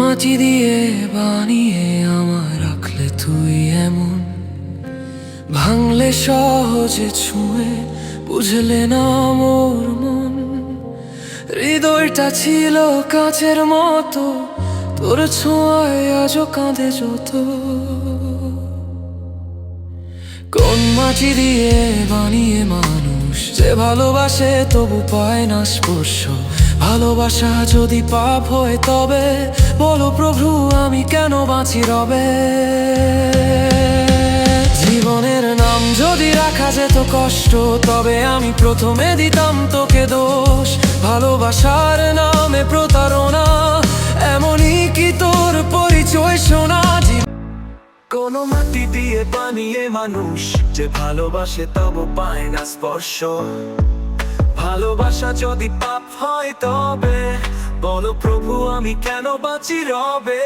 মাটি দিয়ে বানিয়ে আমার রাখলে তুই এমন। ভাঙলে সহজে ছুঁয়ে বুঝলে না মোর মন। হৃদয়টা ছিল কাছের মতো, তোর ছোঁয়ায় আজও কাঁধে যত। কোন মাটি দিয়ে বানিয়ে মানুষ যে ভালোবাসে তবু পায় না স্পর্শ ভালোবাসা যদি পাপ হয় তবে, বলো প্রভু, আমি কেন বাঁচি রবে? জীবনের নাম যদি রাখা যেত কষ্ট, তবে আমি প্রথমে দিতাম তোকে দোষ। ভালোবাসার নামে প্রতারণা, এমনই কি তোর পরিচয় শোনা? কোন মাটি দিয়ে বানিয়ে মানুষ, যে ভালোবাসে তব পায় না স্পর্শ। ভালোবাসা যদি পাপ হয় তবে, বলো প্রভু, আমি কেন বাঁচি রবে?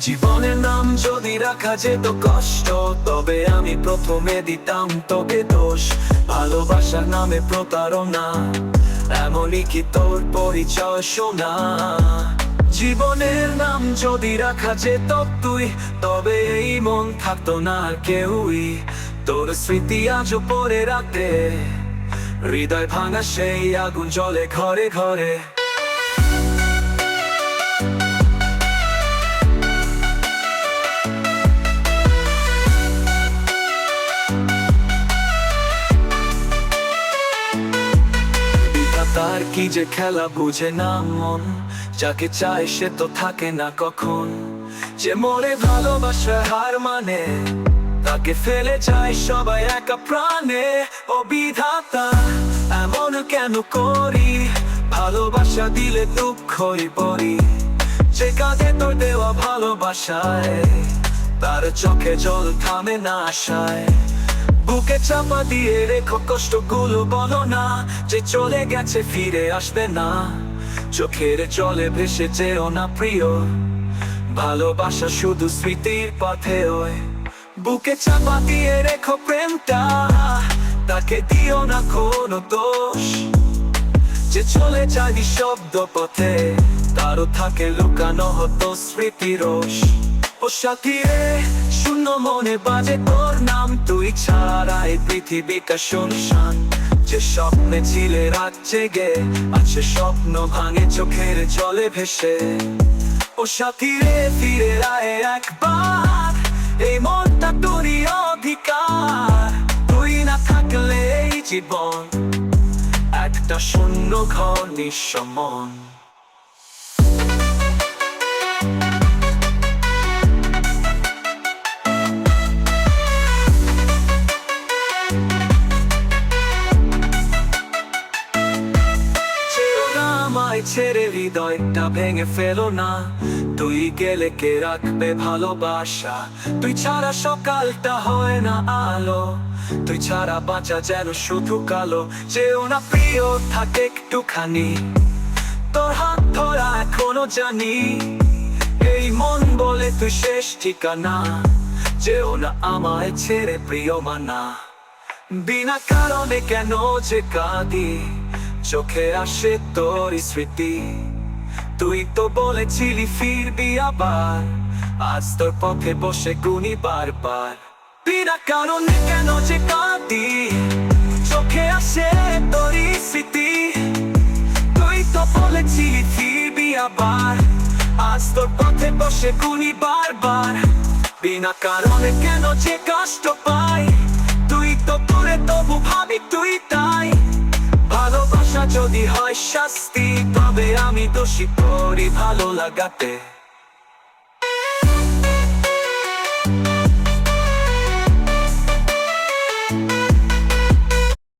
জীবনের নাম যদি রাখা যেত কষ্ট, তবে আমি প্রথমে দিতাম তোকে দোষ। ভালোবাসার নামে প্রতারণা, এমনই কি তোর পরিচয় শোনা? জীবনের নাম যদি রাখা যেত তুই, তবে এই মন থাকতো না কেউই। তোর স্মৃতি আজও পরে রাতে হৃদয় ভাঙা সেই আগুন জলে ঘরে ঘরে। তার কি যে খেলা বুঝে না মন, যাকে চায় সে তো থাকে না কখন। যে মনে ভালোবাসা হার মানে তাকে ফেলে যায় সবাই একা প্রাণে। ও বিধাতা কেন করি? ভালোবাসা দিলে দুঃখই পড়ি। যে কাঁধে তোর দেওয়া ভালোবাসায়, তার চোখে জল থামে না আশায়। বুকে চাপা দিয়ে রেখো, কষ্টগুলো বলো না। যে চলে গেছে, ফিরে আসবে না। চোখের জলে ভেসে যেও না প্রিয়। ভালোবাসা শুধু স্মৃতির পথে বুকে চাপা দিয়ে রেখো প্রেমটা, তাকে দিও না কোনো দোষ। যে চলে যায় শব্দ পথে, তারও থাকে লুকানো হতো স্মৃতি রোষ। ও সাথী রে শূন্য মনে বাজে তোর নাম, তুই ছাড়া এই পৃথিবীটা শুনশান। যে স্বপ্নে ছিলে রাত জেগে আছে স্বপ্ন ভাঙে চোখের জলে ভেসে। ও সাথী রে ফিরে আয় একবার, এই মনটা তোরই অধিকার। তুই না থাকলে এই জীবন একটা শূন্য ঘর নিঃসমন ছেড়ে হৃদয়টা ভেঙে ফেলো না। তুই গেলে কে রাখবে ভালোবাসা তুই ছাড়া সকালটা হয় না আলো। তুই ছাড়া বাঁচা যেন শুধু কালো। যেও না প্রিয়, থাকে একটুখানি। তোর হাত ধরা এখনও জানি। এই মন বলে তুই শেষ ঠিকানা। যেও না আমায় ছেড়ে প্রিয় মানা। বিনা কারণে কেন যে কাঁদি? চোখে আসে তোর স্মৃতি। তুই তো বলেছিলি ফিরবি আবার। আজ তোর পথে বসে গুনি বারবার। বিনা কারণে কেন যে কাঁদি? চোখে আসে তোর স্মৃতি। তুই তো বলেছিলি ফিরবি আবার। আজ তোর পথে বসে গুনি বারবার। বিনা কারণে কেন যে কষ্ট পাই? শাস্তি তবে আমি দোষী করি ভালো লাগাতে।